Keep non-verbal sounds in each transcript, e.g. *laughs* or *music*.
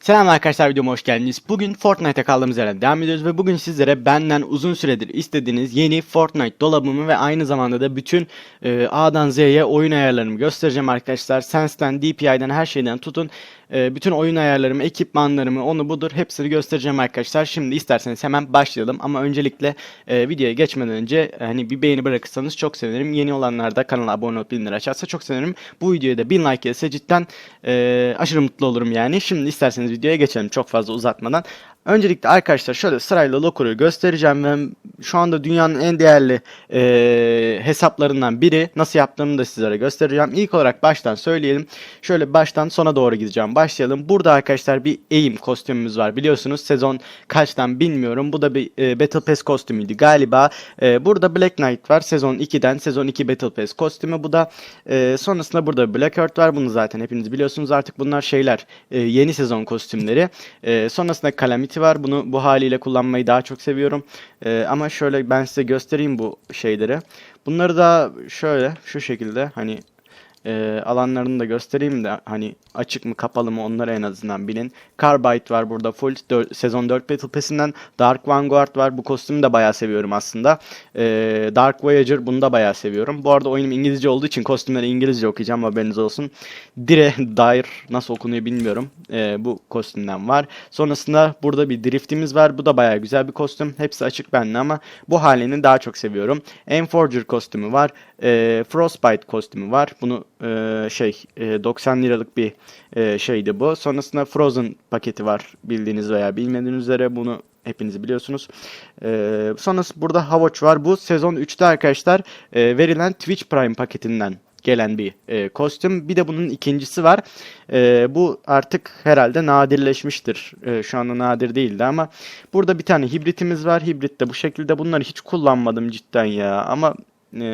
Selam arkadaşlar videoma hoş geldiniz. Bugün Fortnite'a kaldığımız yerden devam ediyoruz ve bugün sizlere benden uzun süredir istediğiniz yeni Fortnite dolabımı ve aynı zamanda da bütün e, A'dan Z'ye oyun ayarlarımı göstereceğim arkadaşlar. Sense'den, DPI'den her şeyden tutun. E, bütün oyun ayarlarımı, ekipmanlarımı, onu budur hepsini göstereceğim arkadaşlar. Şimdi isterseniz hemen başlayalım ama öncelikle e, videoya geçmeden önce hani bir beğeni bırakırsanız çok sevinirim. Yeni olanlar da kanala abone olup bildirimleri açarsa çok sevinirim. Bu videoya da 1000 like gelirse cidden e, aşırı mutlu olurum yani. Şimdi isterseniz videoya geçelim çok fazla uzatmadan. Öncelikle arkadaşlar şöyle sırayla Locker'ı göstereceğim ve şu anda dünyanın en değerli e, hesaplarından biri. Nasıl yaptığımı da sizlere göstereceğim. İlk olarak baştan söyleyelim. Şöyle baştan sona doğru gideceğim. Başlayalım. Burada arkadaşlar bir eğim kostümümüz var. Biliyorsunuz sezon kaçtan bilmiyorum. Bu da bir e, Battle Pass kostümüydü galiba. E, burada Black Knight var. Sezon 2'den. Sezon 2 Battle Pass kostümü. Bu da e, sonrasında burada Black Earth var. Bunu zaten hepiniz biliyorsunuz. Artık bunlar şeyler. e, yeni sezon kostümleri. E, sonrasında Calamity var. Bunu bu haliyle kullanmayı daha çok seviyorum. E, ama şöyle ben size göstereyim bu şeyleri. Bunları da şöyle şu şekilde hani e, alanlarını da göstereyim de hani açık mı kapalı mı onları en azından bilin. Carbide var burada full dör- sezon 4 Battle Pass'inden. Dark Vanguard var bu kostümü de bayağı seviyorum aslında. E, Dark Voyager bunu da bayağı seviyorum. Bu arada oyunum İngilizce olduğu için kostümleri İngilizce okuyacağım haberiniz olsun. Dire Dire nasıl okunuyor bilmiyorum. E, bu kostümden var. Sonrasında burada bir driftimiz var. Bu da bayağı güzel bir kostüm. Hepsi açık bende ama bu halini daha çok seviyorum. Enforger kostümü var. E, Frostbite kostümü var. Bunu e, şey e, 90 liralık bir e, şeydi bu. Sonrasında Frozen paketi var bildiğiniz veya bilmediğiniz üzere bunu hepiniz biliyorsunuz. E, sonrası burada Havoc var. Bu sezon 3'te arkadaşlar e, verilen Twitch Prime paketinden gelen bir e, kostüm. Bir de bunun ikincisi var. E, bu artık herhalde nadirleşmiştir. E, şu anda nadir değildi ama burada bir tane hibritimiz var. Hibrit de bu şekilde. Bunları hiç kullanmadım cidden ya. Ama e,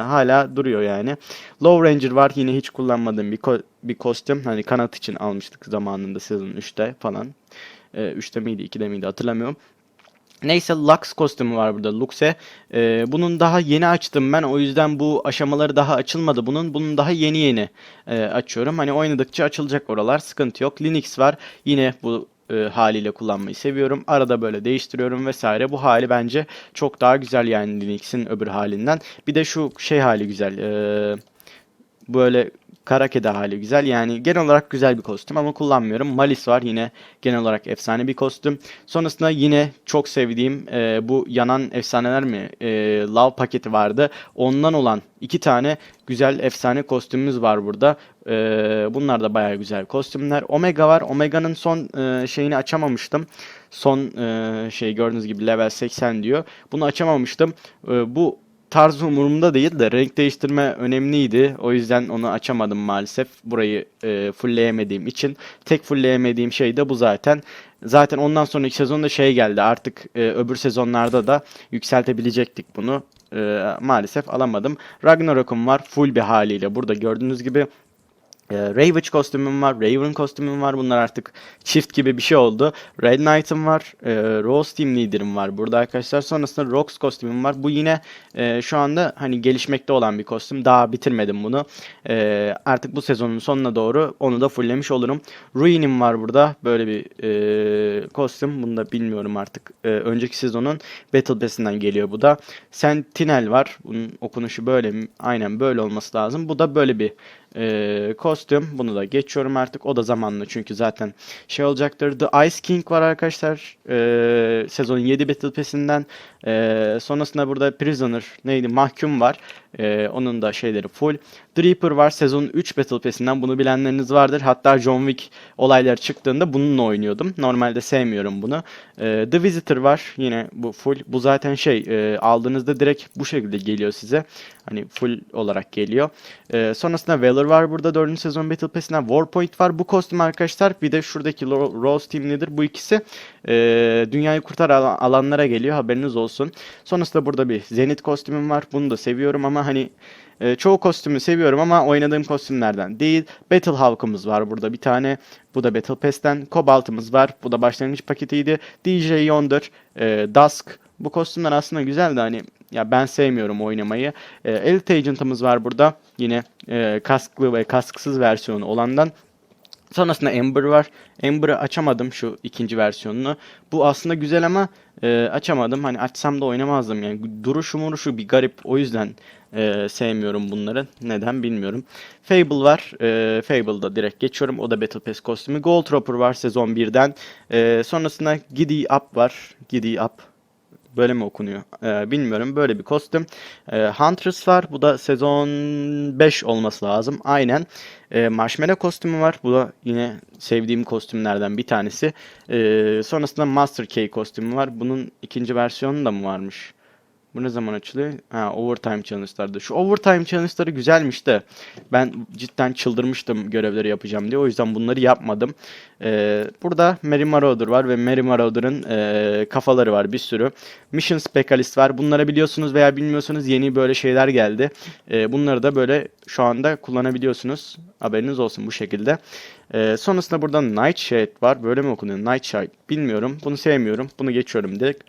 hala duruyor yani. Low Ranger var. Yine hiç kullanmadığım bir ko- bir kostüm. Hani kanat için almıştık zamanında sezon 3'te falan. E, 3'te miydi 2'de miydi hatırlamıyorum. Neyse Lux kostümü var burada Luxe. Ee, bunun daha yeni açtım ben. O yüzden bu aşamaları daha açılmadı bunun. Bunun daha yeni yeni e, açıyorum. Hani oynadıkça açılacak oralar. Sıkıntı yok. Linux var. Yine bu e, haliyle kullanmayı seviyorum. Arada böyle değiştiriyorum vesaire. Bu hali bence çok daha güzel yani Linux'in öbür halinden. Bir de şu şey hali güzel. E, böyle kara kedi hali güzel. Yani genel olarak güzel bir kostüm ama kullanmıyorum. Malis var yine genel olarak efsane bir kostüm. Sonrasında yine çok sevdiğim e, bu yanan efsaneler mi? E, Love paketi vardı. Ondan olan iki tane güzel efsane kostümümüz var burada. E, bunlar da bayağı güzel kostümler. Omega var. Omega'nın son e, şeyini açamamıştım. Son e, şey gördüğünüz gibi level 80 diyor. Bunu açamamıştım. E, bu tarz umurumda değil de renk değiştirme önemliydi. O yüzden onu açamadım maalesef. Burayı e, fullleyemediğim için. Tek fullleyemediğim şey de bu zaten. Zaten ondan sonraki sezonda şey geldi. Artık e, öbür sezonlarda da yükseltebilecektik bunu. E, maalesef alamadım. Ragnarok'um var full bir haliyle. Burada gördüğünüz gibi e, Ravage kostümüm var, Raven kostümüm var. Bunlar artık çift gibi bir şey oldu. Red Knight'ım var, e, Rose Team Leader'ım var burada arkadaşlar. Sonrasında Rox kostümüm var. Bu yine e, şu anda hani gelişmekte olan bir kostüm. Daha bitirmedim bunu. E, artık bu sezonun sonuna doğru onu da fulllemiş olurum. Ruin'im var burada. Böyle bir e, kostüm. Bunu da bilmiyorum artık. E, önceki sezonun Battle Pass'inden geliyor bu da. Sentinel var. Bunun okunuşu böyle? Aynen böyle olması lazım. Bu da böyle bir e, kostüm. Bunu da geçiyorum artık. O da zamanlı çünkü zaten şey olacaktır. The Ice King var arkadaşlar. E, sezonun 7 Battle Pass'inden. E, sonrasında burada Prisoner neydi? Mahkum var. E, onun da şeyleri full. The Reaper var. Sezonun 3 Battle Pass'inden. Bunu bilenleriniz vardır. Hatta John Wick olayları çıktığında bununla oynuyordum. Normalde sevmiyorum bunu. E, The Visitor var. Yine bu full. Bu zaten şey e, aldığınızda direkt bu şekilde geliyor size. Hani full olarak geliyor. E, sonrasında Valor var burada 4. sezon Battle Pass'inden. Warpoint var. Bu kostüm arkadaşlar. Bir de şuradaki Rose Team Leader. Bu ikisi e, dünyayı kurtar alan- alanlara geliyor. Haberiniz olsun. Sonrasında burada bir Zenith kostümüm var. Bunu da seviyorum ama hani e, çoğu kostümü seviyorum ama oynadığım kostümlerden değil. Battle Hawk'ımız var burada bir tane. Bu da Battle Pass'ten. Cobalt'ımız var. Bu da başlangıç paketiydi. DJ Yonder, e, Dusk. Bu kostümler aslında güzel de hani ya ben sevmiyorum oynamayı. E, Elite Agent'ımız var burada. Yine e, kasklı ve kasksız versiyonu olandan. Sonrasında Ember var. Ember'ı açamadım şu ikinci versiyonunu. Bu aslında güzel ama e, açamadım. Hani açsam da oynamazdım yani. Duruşu muruşu bir garip. O yüzden e, sevmiyorum bunları. Neden bilmiyorum. Fable var. E, Fable'da direkt geçiyorum. O da Battle Pass kostümü. Gold Trooper var sezon 1'den. E, sonrasında Giddy Up var. Giddy Up. Böyle mi okunuyor? Ee, bilmiyorum. Böyle bir kostüm. Ee, Huntress var. Bu da sezon 5 olması lazım. Aynen. Ee, Marshmallow kostümü var. Bu da yine sevdiğim kostümlerden bir tanesi. Ee, sonrasında Master Key kostümü var. Bunun ikinci versiyonu da mı varmış? Bu ne zaman açılıyor? Ha, Overtime Challenge'larda. Şu Overtime Challenge'ları güzelmiş de ben cidden çıldırmıştım görevleri yapacağım diye. O yüzden bunları yapmadım. Ee, burada Mary Marauder var ve Mary Marauder'ın e, kafaları var bir sürü. Mission Specialist var. Bunları biliyorsunuz veya bilmiyorsanız yeni böyle şeyler geldi. Ee, bunları da böyle şu anda kullanabiliyorsunuz. Haberiniz olsun bu şekilde. Ee, sonrasında burada Nightshade var. Böyle mi okunuyor? Nightshade. Bilmiyorum. Bunu sevmiyorum. Bunu geçiyorum direkt.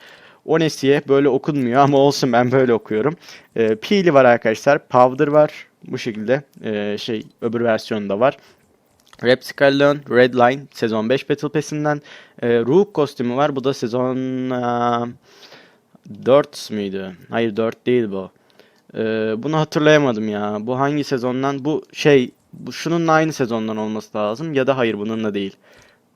Onesi'ye böyle okunmuyor ama olsun ben böyle okuyorum. E, Peely var arkadaşlar. Powder var. Bu şekilde e, şey öbür versiyonda var. Repsicalon Redline sezon 5 Battle Pass'inden e, Rook kostümü var. Bu da sezon e, 4 müydü? Hayır 4 değil bu. E, bunu hatırlayamadım ya. Bu hangi sezondan? Bu şey bu şununla aynı sezondan olması lazım ya da hayır bununla değil.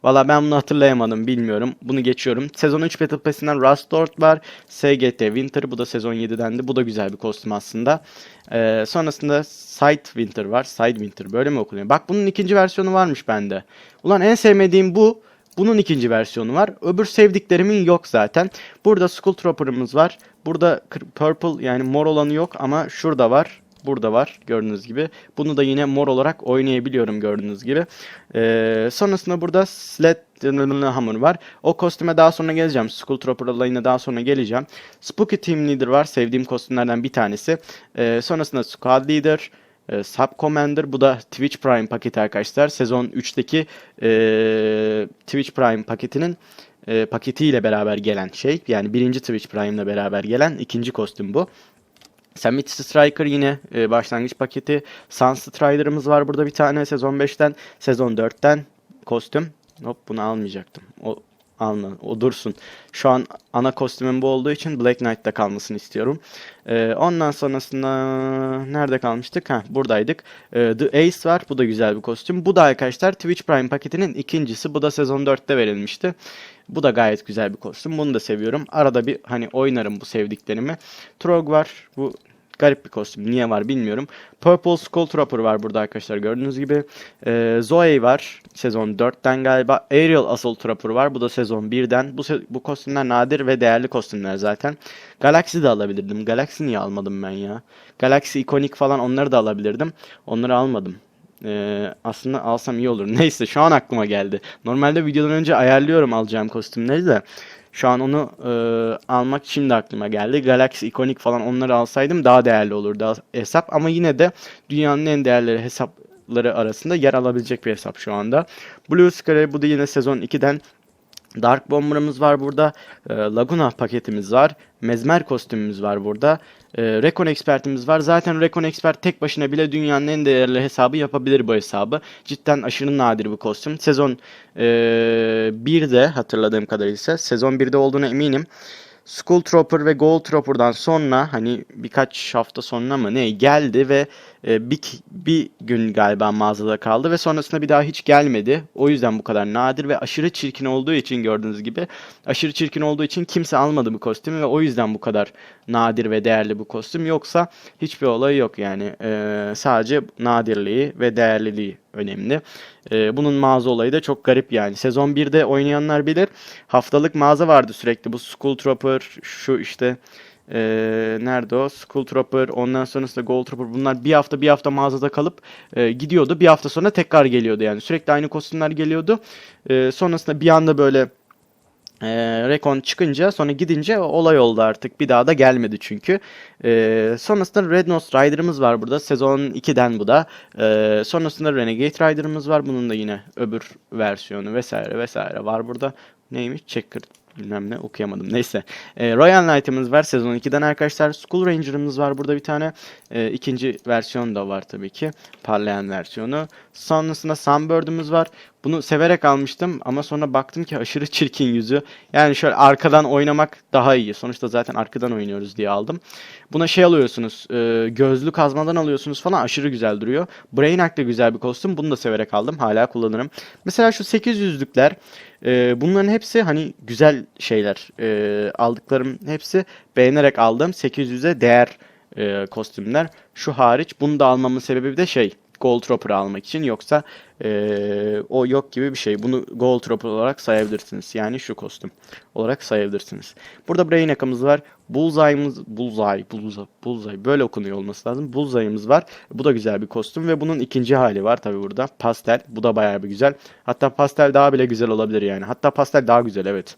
Valla ben bunu hatırlayamadım bilmiyorum. Bunu geçiyorum. Sezon 3 Battle Pass'inden Rust var. SGT Winter bu da sezon 7'dendi. Bu da güzel bir kostüm aslında. Ee, sonrasında Side Winter var. Side Winter böyle mi okunuyor? Bak bunun ikinci versiyonu varmış bende. Ulan en sevmediğim bu. Bunun ikinci versiyonu var. Öbür sevdiklerimin yok zaten. Burada Skull Trooper'ımız var. Burada Purple yani mor olanı yok ama şurada var. Burada var gördüğünüz gibi. Bunu da yine mor olarak oynayabiliyorum gördüğünüz gibi. Ee, sonrasında burada Sled Hammer var. O kostüme daha sonra geleceğim. Skull Trooper olayına daha sonra geleceğim. Spooky Team Leader var. Sevdiğim kostümlerden bir tanesi. Ee, sonrasında Squad Leader. E, Sub Commander bu da Twitch Prime paketi arkadaşlar. Sezon 3'teki e, Twitch Prime paketinin e, paketiyle beraber gelen şey. Yani birinci Twitch Prime ile beraber gelen ikinci kostüm bu. Summit Striker yine e, başlangıç paketi. Sun Strider'ımız var burada bir tane sezon 5'ten. Sezon 4'ten kostüm. Hop bunu almayacaktım. O alma, o dursun. Şu an ana kostümüm bu olduğu için Black Knight'ta kalmasını istiyorum. Ee, ondan sonrasında nerede kalmıştık? Ha buradaydık. Ee, The Ace var. Bu da güzel bir kostüm. Bu da arkadaşlar Twitch Prime paketinin ikincisi. Bu da sezon 4'te verilmişti. Bu da gayet güzel bir kostüm. Bunu da seviyorum. Arada bir hani oynarım bu sevdiklerimi. Trog var. Bu garip bir kostüm. Niye var bilmiyorum. Purple Skull Trooper var burada arkadaşlar gördüğünüz gibi. Ee, Zoe var sezon 4'ten galiba. Aerial Assault Trooper var. Bu da sezon 1'den. Bu, bu kostümler nadir ve değerli kostümler zaten. Galaxy de alabilirdim. Galaxy niye almadım ben ya? Galaxy ikonik falan onları da alabilirdim. Onları almadım. Ee, aslında alsam iyi olur. *laughs* Neyse şu an aklıma geldi. Normalde videodan önce ayarlıyorum alacağım kostümleri de. Şu an onu e, almak şimdi aklıma geldi. Galaxy ikonik falan onları alsaydım daha değerli olurdu hesap. Ama yine de dünyanın en değerli hesapları arasında yer alabilecek bir hesap şu anda. Blue Sky bu da yine sezon 2'den Dark Bomber'ımız var burada. E, Laguna paketimiz var. Mezmer kostümümüz var burada. E, Recon Expert'imiz var. Zaten Recon Expert tek başına bile dünyanın en değerli hesabı yapabilir bu hesabı. Cidden aşırı nadir bir kostüm. Sezon e, 1'de hatırladığım kadarıyla sezon 1'de olduğuna eminim. Skull Trooper ve Gold Trooper'dan sonra hani birkaç hafta sonra mı ne geldi ve e, bir, bir gün galiba mağazada kaldı ve sonrasında bir daha hiç gelmedi. O yüzden bu kadar nadir ve aşırı çirkin olduğu için gördüğünüz gibi aşırı çirkin olduğu için kimse almadı bu kostümü ve o yüzden bu kadar nadir ve değerli bu kostüm. Yoksa hiçbir olay yok yani e, sadece nadirliği ve değerliliği önemli. E, bunun mağaza olayı da çok garip yani. Sezon 1'de oynayanlar bilir. Haftalık mağaza vardı sürekli. Bu Skull Trooper şu işte e, nerede o? Skull Trooper, ondan sonrasında Gold Trooper bunlar bir hafta bir hafta mağazada kalıp e, gidiyordu. Bir hafta sonra tekrar geliyordu yani. Sürekli aynı kostümler geliyordu. E, sonrasında bir anda böyle e, Recon çıkınca sonra gidince olay oldu artık. Bir daha da gelmedi çünkü. E, sonrasında Red Nose Rider'ımız var burada. Sezon 2'den bu da. E, sonrasında Renegade Rider'ımız var. Bunun da yine öbür versiyonu vesaire vesaire var burada. Neymiş? Checker bilmem ne okuyamadım. Neyse. E, Royal Knight'ımız var sezon 2'den arkadaşlar. School Ranger'ımız var burada bir tane. E, ikinci versiyon da var tabii ki. Parlayan versiyonu. Sonrasında Sunbird'ımız var. Bunu severek almıştım ama sonra baktım ki aşırı çirkin yüzü. Yani şöyle arkadan oynamak daha iyi. Sonuçta zaten arkadan oynuyoruz diye aldım. Buna şey alıyorsunuz, e, gözlü kazmadan alıyorsunuz falan aşırı güzel duruyor. Brainiac da güzel bir kostüm. Bunu da severek aldım. Hala kullanırım. Mesela şu 800'lükler e, bunların hepsi hani güzel şeyler. E, aldıklarım hepsi beğenerek aldım. 800'e değer e, kostümler. Şu hariç bunu da almamın sebebi de şey Gold Trooper'ı almak için yoksa e, o yok gibi bir şey. Bunu Gold Trooper olarak sayabilirsiniz. Yani şu kostüm olarak sayabilirsiniz. Burada Brainiac'ımız var. Bullseye'ımız Bullseye, Bullseye, Bullseye böyle okunuyor olması lazım. Bullseye'ımız var. Bu da güzel bir kostüm ve bunun ikinci hali var tabi burada. Pastel. Bu da bayağı bir güzel. Hatta pastel daha bile güzel olabilir yani. Hatta pastel daha güzel evet.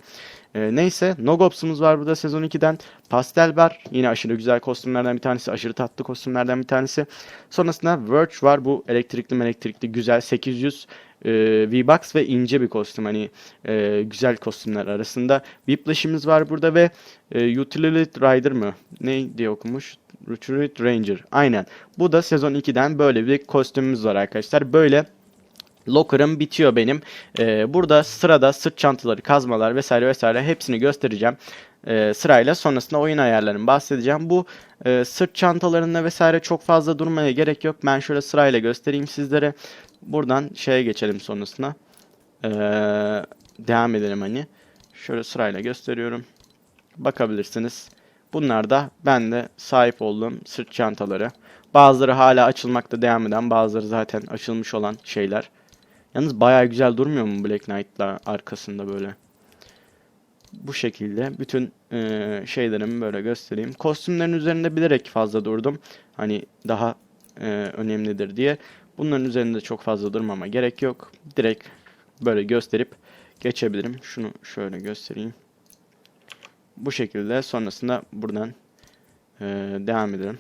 E, neyse Nogops'umuz var burada sezon 2'den. Pastel var. Yine aşırı güzel kostümlerden bir tanesi. Aşırı tatlı kostümlerden bir tanesi. Sonrasında Verge var. Bu elektrikli elektrikli güzel 800 e, V-Bucks ve ince bir kostüm. Hani e, güzel kostümler arasında. Whiplash'imiz var burada ve e, Utility Rider mı? Ne diye okumuş? Utility Ranger. Aynen. Bu da sezon 2'den böyle bir kostümümüz var arkadaşlar. Böyle Locker'ım bitiyor benim. Ee, burada sırada sırt çantaları, kazmalar vesaire vesaire hepsini göstereceğim ee, sırayla. Sonrasında oyun ayarlarını bahsedeceğim. Bu e, sırt çantalarında vesaire çok fazla durmaya gerek yok. Ben şöyle sırayla göstereyim sizlere. Buradan şeye geçelim sonrasında. Ee, devam edelim hani. Şöyle sırayla gösteriyorum. Bakabilirsiniz. Bunlar da ben de sahip olduğum sırt çantaları. Bazıları hala açılmakta devam eden, bazıları zaten açılmış olan şeyler. Yalnız bayağı güzel durmuyor mu Black Knight'la arkasında böyle? Bu şekilde bütün e, şeylerimi böyle göstereyim. Kostümlerin üzerinde bilerek fazla durdum. Hani daha e, önemlidir diye. Bunların üzerinde çok fazla durmama gerek yok. Direkt böyle gösterip geçebilirim. Şunu şöyle göstereyim. Bu şekilde sonrasında buradan e, devam edelim.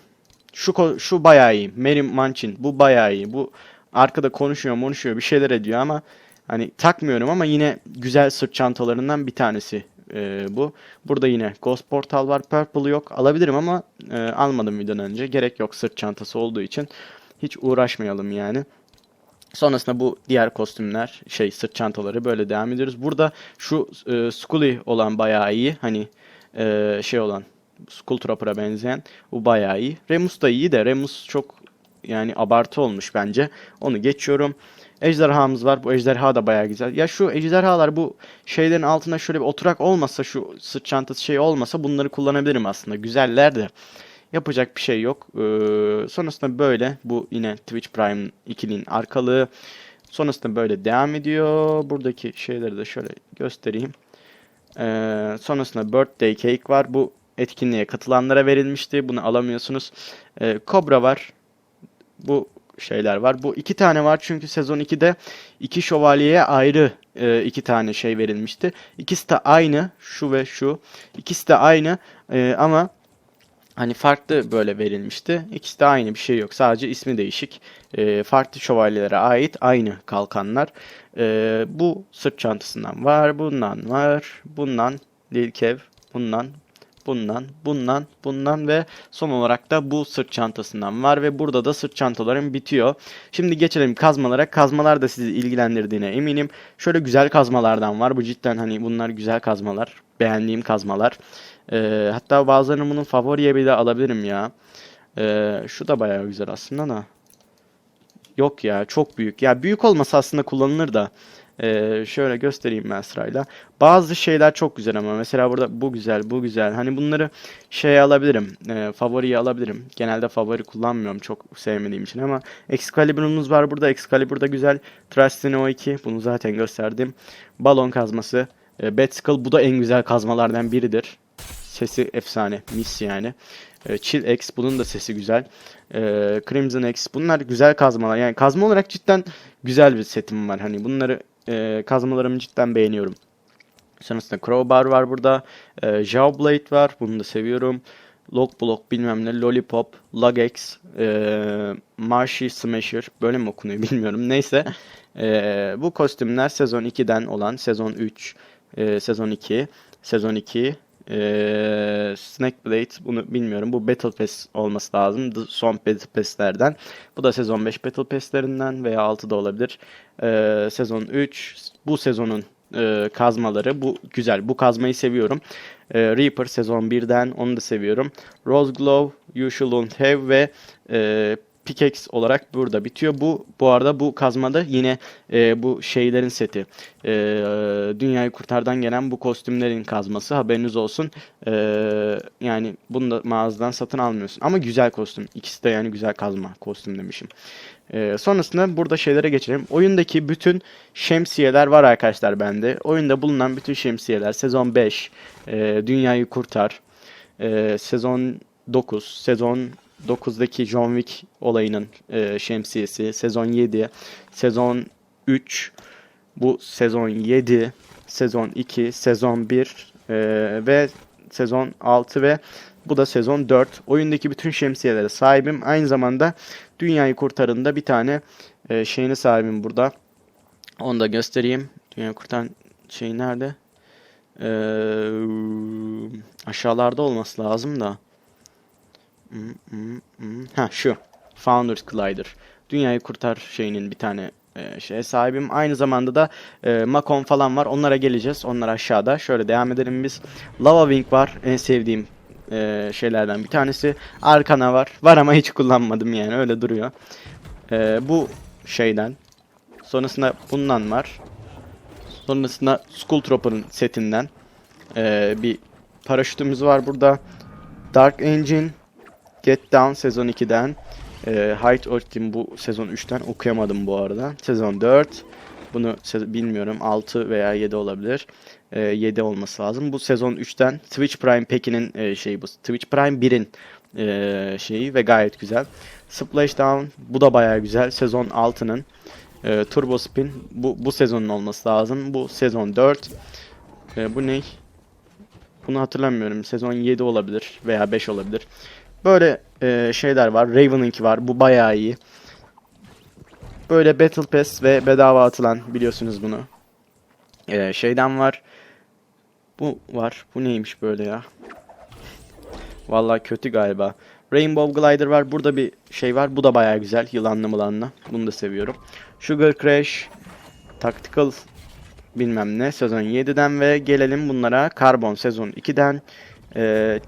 Şu şu bayağı iyi. Mary Manchin bu bayağı iyi. Bu Arkada konuşuyor, konuşuyor, bir şeyler ediyor ama hani takmıyorum ama yine güzel sırt çantalarından bir tanesi e, bu. Burada yine Ghost Portal var. Purple yok. Alabilirim ama e, almadım videodan önce. Gerek yok sırt çantası olduğu için. Hiç uğraşmayalım yani. Sonrasında bu diğer kostümler, şey sırt çantaları böyle devam ediyoruz. Burada şu e, Scully olan bayağı iyi. Hani e, şey olan Skull Trooper'a benzeyen. Bu bayağı iyi. Remus da iyi de Remus çok yani abartı olmuş bence. Onu geçiyorum. Ejderhamız var. Bu ejderha da bayağı güzel. Ya şu ejderhalar bu şeylerin altında şöyle bir oturak olmasa şu sırt çantası şey olmasa bunları kullanabilirim aslında. Güzeller de. Yapacak bir şey yok. Ee, sonrasında böyle bu yine Twitch Prime ikilinin arkalığı. Sonrasında böyle devam ediyor. Buradaki şeyleri de şöyle göstereyim. Ee, sonrasında Birthday Cake var. Bu etkinliğe katılanlara verilmişti. Bunu alamıyorsunuz. Ee, Cobra var bu şeyler var. Bu iki tane var çünkü sezon 2'de iki şövalyeye ayrı e, iki tane şey verilmişti. İkisi de aynı şu ve şu. İkisi de aynı e, ama hani farklı böyle verilmişti. İkisi de aynı bir şey yok. Sadece ismi değişik. E, farklı şövalyelere ait aynı kalkanlar. E, bu sırt çantasından var. Bundan var. Bundan Lilkev. Bundan bundan, bundan, bundan ve son olarak da bu sırt çantasından var ve burada da sırt çantalarım bitiyor. Şimdi geçelim kazmalara. Kazmalar da sizi ilgilendirdiğine eminim. Şöyle güzel kazmalardan var. Bu cidden hani bunlar güzel kazmalar. Beğendiğim kazmalar. Ee, hatta bazılarını bunun favoriye bile alabilirim ya. Ee, şu da bayağı güzel aslında da. Yok ya çok büyük. Ya büyük olmasa aslında kullanılır da. Ee, şöyle göstereyim ben sırayla. Bazı şeyler çok güzel ama mesela burada bu güzel, bu güzel. Hani bunları şey alabilirim, e, favoriye alabilirim. Genelde favori kullanmıyorum çok sevmediğim için ama Excalibur'umuz var burada. Excalibur da güzel. Trust'in O2 bunu zaten gösterdim. Balon kazması. E, Betskull bu da en güzel kazmalardan biridir. Sesi efsane, mis yani. E, Chill X bunun da sesi güzel. E, Crimson X bunlar güzel kazmalar. Yani kazma olarak cidden güzel bir setim var. Hani bunları e, kazmalarımı cidden beğeniyorum. Sonrasında Crowbar var burada. E, Jawblade var. Bunu da seviyorum. Lock Block bilmem ne. Lollipop. Lugex. E, Marshy Smasher. Böyle mi okunuyor bilmiyorum. Neyse. E, bu kostümler sezon 2'den olan sezon 3, e, sezon 2, sezon 2, Ee, Snake Blade bunu bilmiyorum. Bu Battle Pass olması lazım. Son Battle Pass'lerden. Bu da sezon 5 Battle Pass'lerinden veya 6 da olabilir. Ee, sezon 3 bu sezonun e, kazmaları. Bu güzel. Bu kazmayı seviyorum. Ee, Reaper sezon 1'den onu da seviyorum. Rose Glow, You Shouldn't Have ve e, Pickaxe olarak burada bitiyor. Bu bu arada bu kazmada yine e, bu şeylerin seti. E, dünyayı kurtardan gelen bu kostümlerin kazması haberiniz olsun. E, yani bunu da mağazadan satın almıyorsun. Ama güzel kostüm. İkisi de yani güzel kazma kostüm demişim. E, sonrasında burada şeylere geçelim. Oyundaki bütün şemsiyeler var arkadaşlar bende. Oyunda bulunan bütün şemsiyeler sezon 5, e, dünyayı kurtar, e, sezon 9, sezon 9'daki John Wick olayının e, şemsiyesi, sezon 7, sezon 3, bu sezon 7, sezon 2, sezon 1 e, ve sezon 6 ve bu da sezon 4. Oyundaki bütün şemsiyelere sahibim. Aynı zamanda Dünyayı Kurtarın'da bir tane e, şeyine sahibim burada. Onu da göstereyim. Dünyayı Kurtaran şey nerede? Ee, aşağılarda olması lazım da. Ha şu. Founders Collider. Dünyayı Kurtar şeyinin bir tane e, şeye sahibim. Aynı zamanda da e, Macon falan var. Onlara geleceğiz. Onlar aşağıda. Şöyle devam edelim biz. Lava Wing var. En sevdiğim e, şeylerden bir tanesi. Arkana var. Var ama hiç kullanmadım yani. Öyle duruyor. E, bu şeyden. Sonrasında bundan var. Sonrasında Skull Trooper'ın setinden e, bir paraşütümüz var burada. Dark Engine, Get Down sezon 2'den. E, Height Ultim bu sezon 3'ten okuyamadım bu arada. Sezon 4. Bunu bilmiyorum 6 veya 7 olabilir. E, 7 olması lazım. Bu sezon 3'ten Twitch Prime Peki'nin e, şeyi bu. Twitch Prime 1'in e, şeyi ve gayet güzel. Splashdown bu da bayağı güzel. Sezon 6'nın. E, Turbo Spin bu, bu sezonun olması lazım. Bu sezon 4. E, bu ne? Bunu hatırlamıyorum. Sezon 7 olabilir veya 5 olabilir. Böyle e, şeyler var. Raven'ınki var. Bu bayağı iyi. Böyle Battle Pass ve bedava atılan biliyorsunuz bunu. E, şeyden var. Bu var. Bu neymiş böyle ya? Vallahi kötü galiba. Rainbow Glider var. Burada bir şey var. Bu da bayağı güzel. Yılanlı mılanlı. Bunu da seviyorum. Sugar Crash. Tactical bilmem ne. Sezon 7'den ve gelelim bunlara. Carbon sezon 2'den. Ee,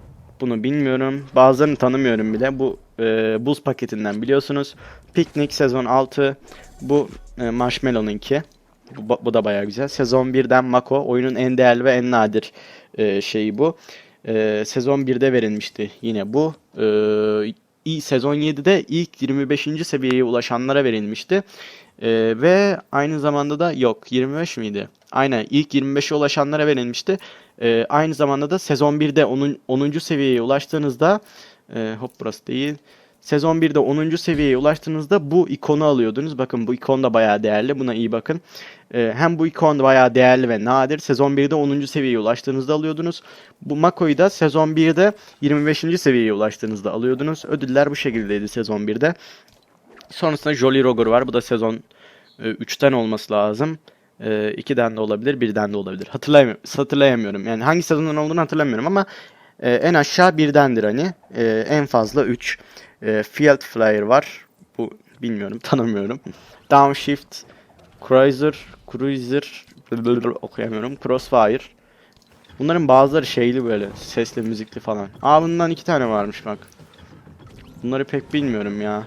bunu bilmiyorum. Bazılarını tanımıyorum bile. Bu e, buz paketinden biliyorsunuz. Picnic sezon 6. Bu e, Marshmallow'unki. Bu, bu da bayağı güzel. Sezon 1'den Mako. Oyunun en değerli ve en nadir e, şeyi bu. E, sezon 1'de verilmişti yine bu. E, sezon 7'de ilk 25. seviyeye ulaşanlara verilmişti. E, ve aynı zamanda da yok 25 miydi? Aynen ilk 25'e ulaşanlara verilmişti. E, aynı zamanda da sezon 1'de 10. 10. seviyeye ulaştığınızda e, hop burası değil. Sezon 1'de 10. seviyeye ulaştığınızda bu ikonu alıyordunuz. Bakın bu ikon da bayağı değerli. Buna iyi bakın. Ee, hem bu ikon da bayağı değerli ve nadir. Sezon 1'de 10. seviyeye ulaştığınızda alıyordunuz. Bu Mako'yu da sezon 1'de 25. seviyeye ulaştığınızda alıyordunuz. Ödüller bu şekildeydi sezon 1'de. Sonrasında Jolly Roger var. Bu da sezon 3'ten olması lazım. 2'den de olabilir, 1'den de olabilir. Hatırlayamıyorum, hatırlayamıyorum. Yani hangi sezondan olduğunu hatırlamıyorum ama e, en aşağı birdendir hani. E, en fazla 3. E, Field Flyer var. Bu bilmiyorum, *laughs* tanımıyorum. Downshift, Cruiser, Cruiser, *laughs* okuyamıyorum. Crossfire. Bunların bazıları şeyli böyle, sesli, müzikli falan. Aa bundan iki tane varmış bak. Bunları pek bilmiyorum ya.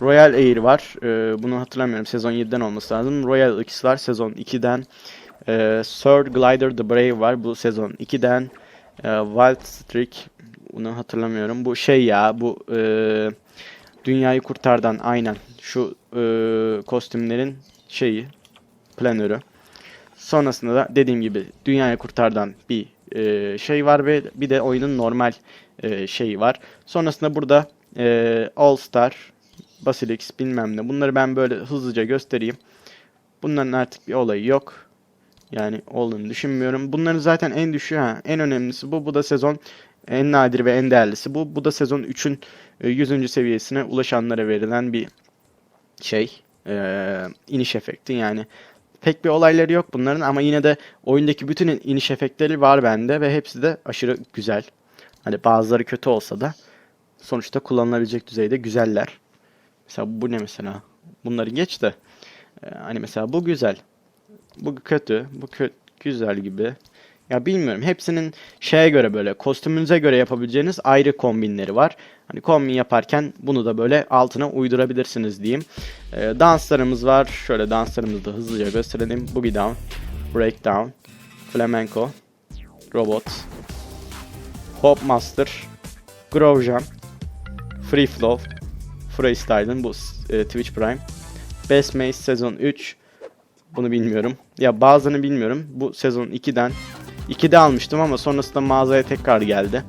Royal Air var. Ee, bunu hatırlamıyorum. Sezon 7'den olması lazım. Royal X var. Sezon 2'den. Ee, Sword Glider The Brave var. Bu sezon 2'den. Ee, Wild Streak. Bunu hatırlamıyorum. Bu şey ya. Bu e, Dünyayı Kurtardan aynen. Şu e, kostümlerin şeyi. Planörü. Sonrasında da dediğim gibi Dünyayı Kurtardan bir e, şey var ve bir de oyunun normal e, şeyi var. Sonrasında burada e, All Star, Basilix bilmem ne. Bunları ben böyle hızlıca göstereyim. Bunların artık bir olayı yok. Yani olduğunu düşünmüyorum. Bunların zaten en düşüğü en önemlisi bu. Bu da sezon en nadir ve en değerlisi bu. Bu da sezon 3'ün e, 100. seviyesine ulaşanlara verilen bir şey. e, iniş efekti yani. Pek bir olayları yok bunların ama yine de oyundaki bütün iniş efektleri var bende ve hepsi de aşırı güzel. Hani bazıları kötü olsa da sonuçta kullanılabilecek düzeyde güzeller. Mesela bu ne mesela? Bunları geç de e, hani mesela bu güzel. Bu kötü, bu kötü güzel gibi. Ya bilmiyorum. Hepsinin şeye göre böyle kostümünüze göre yapabileceğiniz ayrı kombinleri var. Hani kombin yaparken bunu da böyle altına uydurabilirsiniz diyeyim. Ee, danslarımız var. Şöyle danslarımızı da hızlıca gösterelim. Boogie Down, Breakdown, Flamenco, Robot, Hop Master, Groove Jam, Free Flow, Freestyle'ın bu e, Twitch Prime, Best Maze sezon 3, bunu bilmiyorum. Ya bazılarını bilmiyorum. Bu sezon 2'den 2'de almıştım ama sonrasında mağazaya tekrar geldi.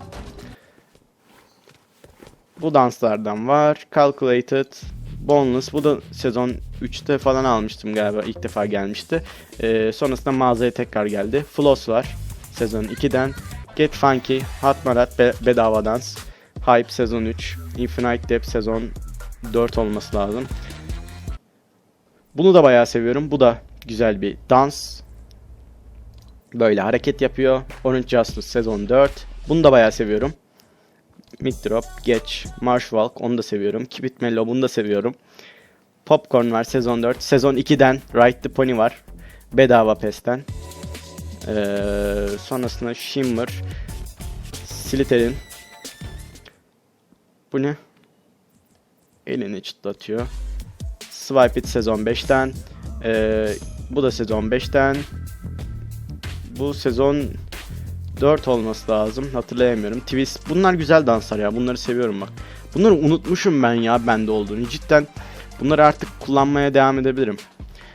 Bu danslardan var. Calculated, Boneless. Bu da sezon 3'te falan almıştım galiba. İlk defa gelmişti. Ee, sonrasında mağazaya tekrar geldi. Floss var. Sezon 2'den. Get Funky, Hot Marat, Be- Bedava Dans. Hype sezon 3. Infinite Depth sezon 4 olması lazım. Bunu da bayağı seviyorum. Bu da güzel bir dans. Böyle hareket yapıyor. Orange Justice sezon 4. Bunu da bayağı seviyorum. Mid Drop, Geç, Marsh Walk onu da seviyorum. Keep It Mellow bunu da seviyorum. Popcorn var sezon 4. Sezon 2'den Ride the Pony var. Bedava PES'ten. Ee, sonrasında Shimmer, Slytherin. Bu ne? Elini çıtlatıyor. Swipe It sezon 5'ten. Ee, bu da sezon 5'ten. Bu sezon 4 olması lazım. Hatırlayamıyorum. Twist. Bunlar güzel danslar ya. Bunları seviyorum bak. Bunları unutmuşum ben ya bende olduğunu. Cidden bunları artık kullanmaya devam edebilirim.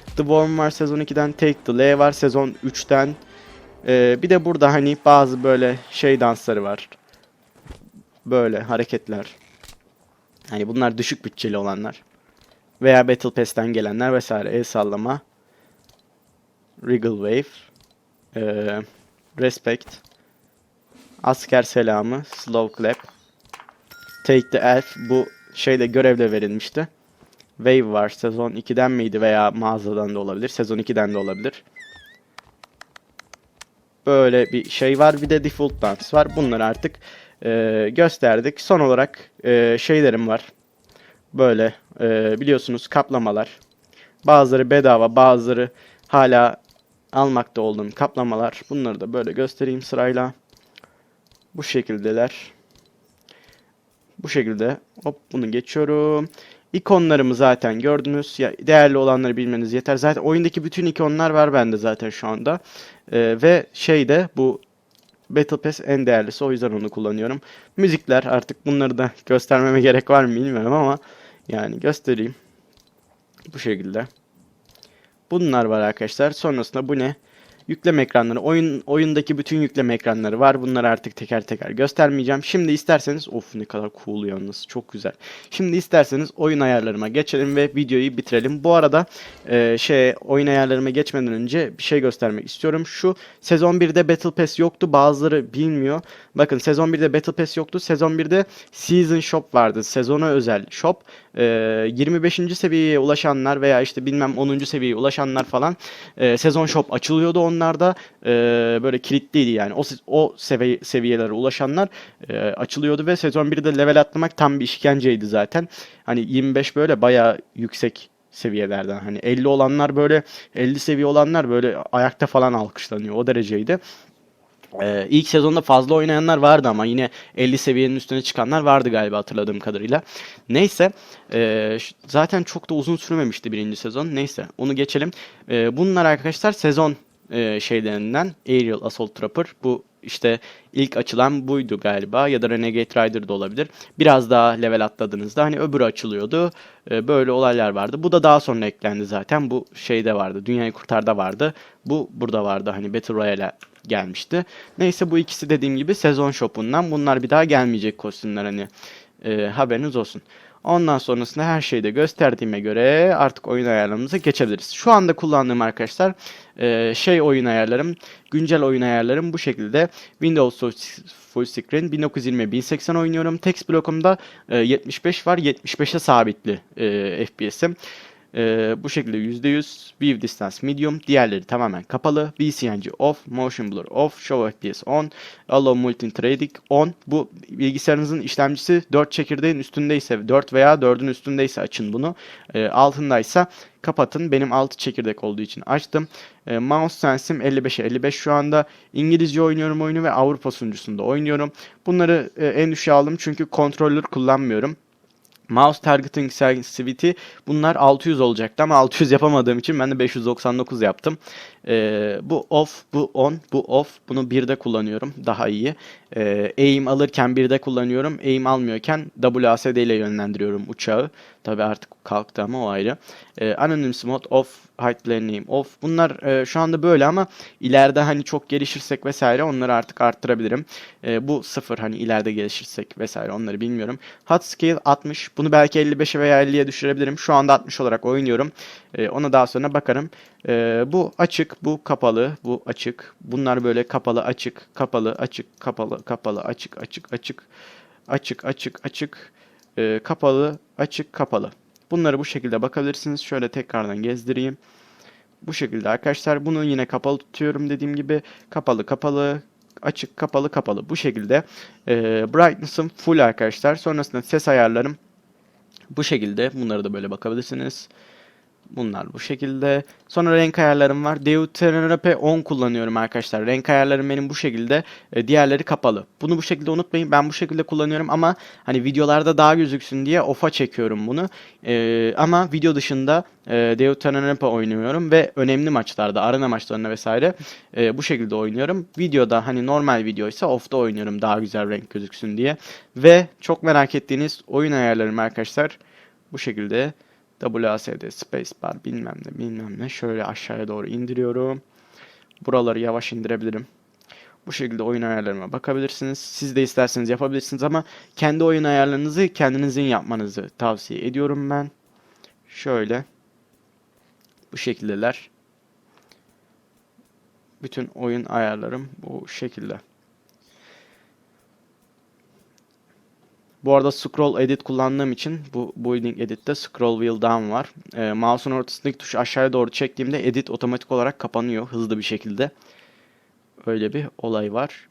The Worm var sezon 2'den. Take the Lay var sezon 3'ten. Ee, bir de burada hani bazı böyle şey dansları var. Böyle hareketler. Hani bunlar düşük bütçeli olanlar. Veya Battle Pass'ten gelenler vesaire. El sallama. Wriggle Wave. Ee, Respect. Asker selamı. Slow Clap. Take the Elf. Bu şeyde görevle verilmişti. Wave var. Sezon 2'den miydi veya mağazadan da olabilir. Sezon 2'den de olabilir. Böyle bir şey var. Bir de Default Dance var. Bunları artık e, gösterdik. Son olarak e, şeylerim var. Böyle e, biliyorsunuz kaplamalar. Bazıları bedava, bazıları hala almakta olduğum kaplamalar. Bunları da böyle göstereyim sırayla. Bu şekildeler. Bu şekilde. Hop bunu geçiyorum. İkonlarımı zaten gördünüz. Ya, değerli olanları bilmeniz yeter. Zaten oyundaki bütün ikonlar var bende zaten şu anda. Ee, ve şeyde bu Battle Pass en değerlisi. O yüzden onu kullanıyorum. Müzikler artık bunları da göstermeme gerek var mı bilmiyorum ama yani göstereyim. Bu şekilde. Bunlar var arkadaşlar. Sonrasında bu ne? Yükleme ekranları. Oyun oyundaki bütün yükleme ekranları var. Bunları artık teker teker göstermeyeceğim. Şimdi isterseniz of ne kadar cool yalnız. Çok güzel. Şimdi isterseniz oyun ayarlarıma geçelim ve videoyu bitirelim. Bu arada e, şey oyun ayarlarıma geçmeden önce bir şey göstermek istiyorum. Şu sezon 1'de Battle Pass yoktu. Bazıları bilmiyor. Bakın sezon 1'de Battle Pass yoktu. Sezon 1'de Season Shop vardı. Sezona özel shop. E, 25. seviyeye ulaşanlar veya işte bilmem 10. seviyeye ulaşanlar falan e, sezon shop açılıyordu onlarda. E, böyle kilitliydi yani. O o seviye, seviyelere ulaşanlar e, açılıyordu ve sezon 1'de level atlamak tam bir işkenceydi zaten. Hani 25 böyle bayağı yüksek seviyelerden. Hani 50 olanlar böyle 50 seviye olanlar böyle ayakta falan alkışlanıyor. O dereceydi. Ee, ilk sezonda fazla oynayanlar vardı ama yine 50 seviyenin üstüne çıkanlar vardı galiba hatırladığım kadarıyla. Neyse e, zaten çok da uzun sürmemişti birinci sezon. Neyse onu geçelim. E, bunlar arkadaşlar sezon e, şeylerinden Aerial Assault Trooper. Bu işte ilk açılan buydu galiba ya da Renegade Rider da olabilir. Biraz daha level atladığınızda hani öbürü açılıyordu. E, böyle olaylar vardı. Bu da daha sonra eklendi zaten. Bu şeyde vardı. Dünyayı Kurtar'da vardı. Bu burada vardı. Hani Battle Royale'e gelmişti. Neyse bu ikisi dediğim gibi sezon shop'undan. Bunlar bir daha gelmeyecek kostümler hani e, haberiniz olsun. Ondan sonrasında her şeyi de gösterdiğime göre artık oyun ayarlarımıza geçebiliriz. Şu anda kullandığım arkadaşlar e, şey oyun ayarlarım, güncel oyun ayarlarım bu şekilde. Windows Full Screen 1920 1080 oynuyorum. Text blokumda e, 75 var. 75'e sabitli e, FPS'im. Ee, bu şekilde %100 View Distance Medium. Diğerleri tamamen kapalı. VCNG off, Motion Blur off, Show FPS on, Allow Multi-Threading on. Bu bilgisayarınızın işlemcisi 4 çekirdeğin üstündeyse 4 veya 4'ün üstündeyse açın bunu. Ee, altındaysa kapatın. Benim 6 çekirdek olduğu için açtım. Ee, mouse sensim 55'e 55 şu anda. İngilizce oynuyorum oyunu ve Avrupa sunucusunda oynuyorum. Bunları e, en düşüğe aldım çünkü controller kullanmıyorum. Mouse targeting sensitivity bunlar 600 olacaktı ama 600 yapamadığım için ben de 599 yaptım. Ee, bu off, bu on, bu off. Bunu 1'de kullanıyorum. Daha iyi. Ee, aim alırken 1'de kullanıyorum. Aim almıyorken WASD ile yönlendiriyorum uçağı. Tabi artık kalktı ama o ayrı. Ee, anonymous mode off, hide plane name off. Bunlar e, şu anda böyle ama ileride hani çok gelişirsek vesaire onları artık arttırabilirim. Ee, bu sıfır hani ileride gelişirsek vesaire onları bilmiyorum. Hot scale 60. Bunu belki 55'e veya 50'ye düşürebilirim. Şu anda 60 olarak oynuyorum. Ee, ona daha sonra bakarım. Ee, bu açık, bu kapalı, bu açık. Bunlar böyle kapalı, açık, kapalı, açık, kapalı, kapalı, açık, açık, açık, açık, açık, açık, Ee, kapalı, açık, kapalı. Bunları bu şekilde bakabilirsiniz. Şöyle tekrardan gezdireyim. Bu şekilde arkadaşlar. Bunu yine kapalı tutuyorum dediğim gibi. Kapalı, kapalı, açık, kapalı, kapalı. Bu şekilde. Ee, brightness'ım full arkadaşlar. Sonrasında ses ayarlarım bu şekilde. Bunları da böyle bakabilirsiniz. Bunlar bu şekilde. Sonra renk ayarlarım var. Deuteronomy 10 kullanıyorum arkadaşlar. Renk ayarlarım benim bu şekilde. E, diğerleri kapalı. Bunu bu şekilde unutmayın. Ben bu şekilde kullanıyorum ama hani videolarda daha gözüksün diye off'a çekiyorum bunu. E, ama video dışında e, Deuteronomy oynuyorum ve önemli maçlarda, arena maçlarında vesaire e, bu şekilde oynuyorum. Videoda hani normal videoysa off'ta oynuyorum daha güzel renk gözüksün diye. Ve çok merak ettiğiniz oyun ayarlarım arkadaşlar bu şekilde. WASD spacebar bilmem ne bilmem ne şöyle aşağıya doğru indiriyorum. Buraları yavaş indirebilirim. Bu şekilde oyun ayarlarıma bakabilirsiniz. Siz de isterseniz yapabilirsiniz ama kendi oyun ayarlarınızı kendinizin yapmanızı tavsiye ediyorum ben. Şöyle. Bu şekildeler. Bütün oyun ayarlarım bu şekilde. Bu arada scroll edit kullandığım için bu building edit'te scroll wheel down var. E, mouse'un ortasındaki tuşu aşağıya doğru çektiğimde edit otomatik olarak kapanıyor hızlı bir şekilde. Öyle bir olay var.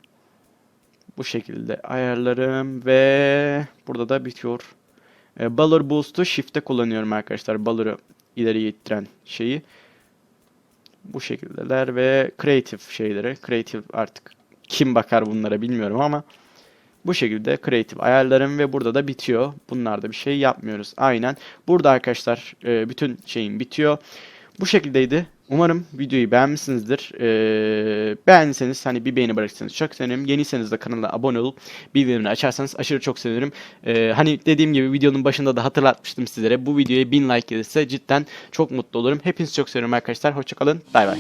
Bu şekilde ayarlarım ve burada da bitiyor. E, Balor Boost'u shift'te kullanıyorum arkadaşlar. Balor'u ileriye ittiren şeyi. Bu şekildeler ve creative şeyleri. Creative artık kim bakar bunlara bilmiyorum ama bu şekilde creative ayarlarım ve burada da bitiyor. Bunlarda bir şey yapmıyoruz. Aynen. Burada arkadaşlar e, bütün şeyim bitiyor. Bu şekildeydi. Umarım videoyu beğenmişsinizdir. Ee, beğendiyseniz hani bir beğeni bırakırsanız çok sevinirim. Yeniyseniz de kanala abone olup bildirimleri açarsanız aşırı çok sevinirim. Ee, hani dediğim gibi videonun başında da hatırlatmıştım sizlere. Bu videoya 1000 like gelirse cidden çok mutlu olurum. Hepinizi çok seviyorum arkadaşlar. Hoşçakalın. Bay bay.